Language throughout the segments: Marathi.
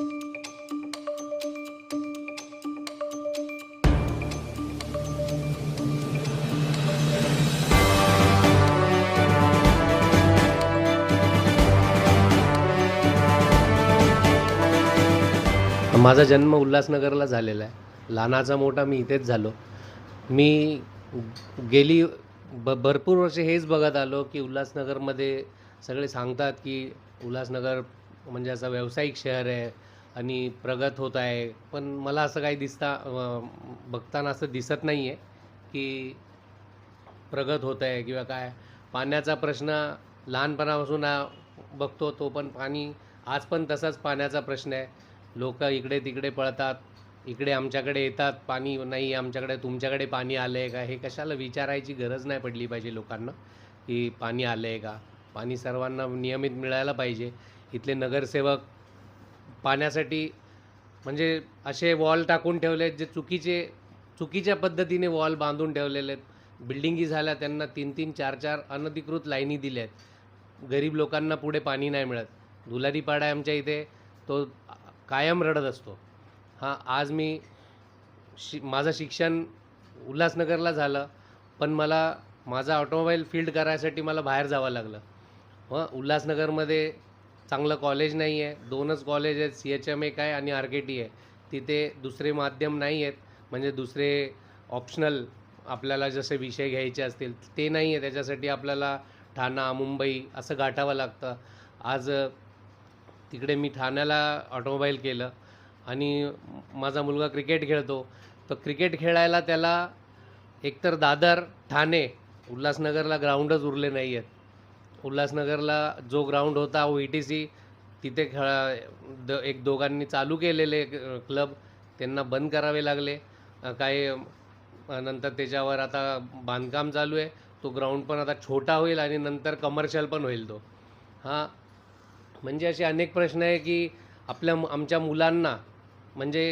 माझा जन्म उल्हासनगरला झालेला आहे. लहानाचा मोठा मी इथेच झालो. मी गेली ब भरपूर वर्षे हेच बघत आलो की उल्हासनगरमध्ये सगळे सांगतात की उल्हासनगर म्हणजे असं व्यावसायिक शहर आहे. आणि प्रगत होत आहे. पण मला असं काही दिसता बघताना असं दिसत नाही आहे की प्रगत होत आहे किंवा काय. पाण्याचा प्रश्न लहानपणापासून बघतो तो पण पाणी आज पण तसाच पाण्याचा प्रश्न आहे. लोक इकडे तिकडे पळतात इकडे आमच्याकडे येतात पाणी नाही आमच्याकडे तुमच्याकडे पाणी आलं आहे का? हे कशाला विचारायची गरज नाही पडली पाहिजे लोकांना की पाणी आलं आहे का? पाणी सर्वांना नियमित मिळायला पाहिजे. इथले नगरसेवक पाण्यासाठी म्हणजे असे वॉल टाकून ठेवले आहेत जे चुकीचे चुकीच्या पद्धतीने वॉल बांधून ठेवलेले आहेत. बिल्डिंगी झाल्या त्यांना तीन तीन चार चार अनधिकृत लाईनी दिल्या आहेत. गरीब लोकांना पुढे पाणी नाही मिळत. दुलारीपाडा पाडा आमच्या इथे तो कायम रडत असतो. हां आज मी शि माझं शिक्षण उल्हासनगरला झालं पण मला माझा ऑटोमोबाईल फील्ड करायसाठी मला बाहेर जावं लागलं. हं उल्हासनगरमध्ये चांगलं कॉलेज नाही आहे. दोनच कॉलेज आहेत. सी एच एम एक आहे आणि आर के टी आहे. तिथे दुसरे माध्यम नाही आहेत. म्हणजे दुसरे ऑप्शनल आपल्याला जसे विषय घ्यायचे असतील ते नाही आहे. त्याच्यासाठी आपल्याला ठाणा मुंबई असं गाठावं लागतं. आज तिकडे मी ठाण्याला ऑटोमोबाईल केलं आणि माझा मुलगा क्रिकेट खेळतो. तर क्रिकेट खेळायला त्याला एकतर दादर ठाणे उल्हासनगरला ग्राउंडच उरले नाही आहेत उल्हासनगरला जो ग्राउंड होता ओ ई टी सी तिथे खेळा द एक दोघांनी चालू केलेले क्लब त्यांना बंद करावे लागले. काही नंतर त्याच्यावर आता बांधकाम चालू आहे. तो ग्राउंड पण आता छोटा होईल आणि नंतर कमर्शियल पण होईल तो. हा म्हणजे असे अनेक प्रश्न आहे की आपल्या आमच्या मुलांना म्हणजे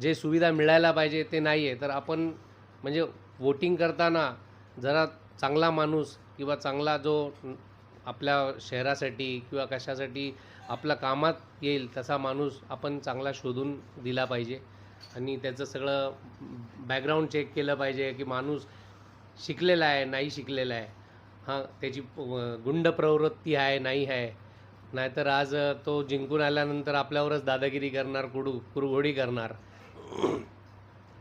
जे सुविधा मिळायला पाहिजे ते नाही आहे. तर आपण म्हणजे वोटिंग करताना जरा चांगला माणूस किंवा चांगला जो आपल्या शहरासाठी किंवा कशासाठी आपल्या कामात येईल तसा माणूस आपण चांगला शोधून दिला पाहिजे. आणि त्याचं सगळं बॅकग्राऊंड चेक केलं पाहिजे की माणूस शिकलेला आहे नाही शिकलेला आहे. हां त्याची गुंड प्रवृत्ती आहे नाही आहे. नाहीतर आज तो जिंकून आल्यानंतर आपल्यावरच दादागिरी करणार कुडू कुरघोडी करणार.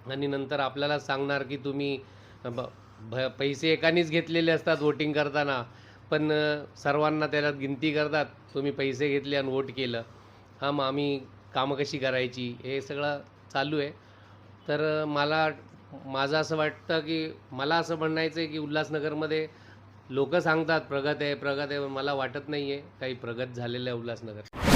आणि नंतर आपल्याला सांगणार की तुम्ही ब भ पैसे एकानेच घेतलेले असतात वोटिंग करताना. पण सर्वांना त्याला गिनती करतात तुम्ही पैसे घेतले आणि वोट केलं. हां मग आम्ही कामं कशी करायची हे सगळं चालू आहे. तर मला माझं असं वाटतं की मला असं म्हणायचं आहे की उल्हासनगरमध्ये लोक सांगतात प्रगत आहे प्रगत आहे मला वाटत नाही आहे काही प्रगत झालेलं आहे उल्हासनगर.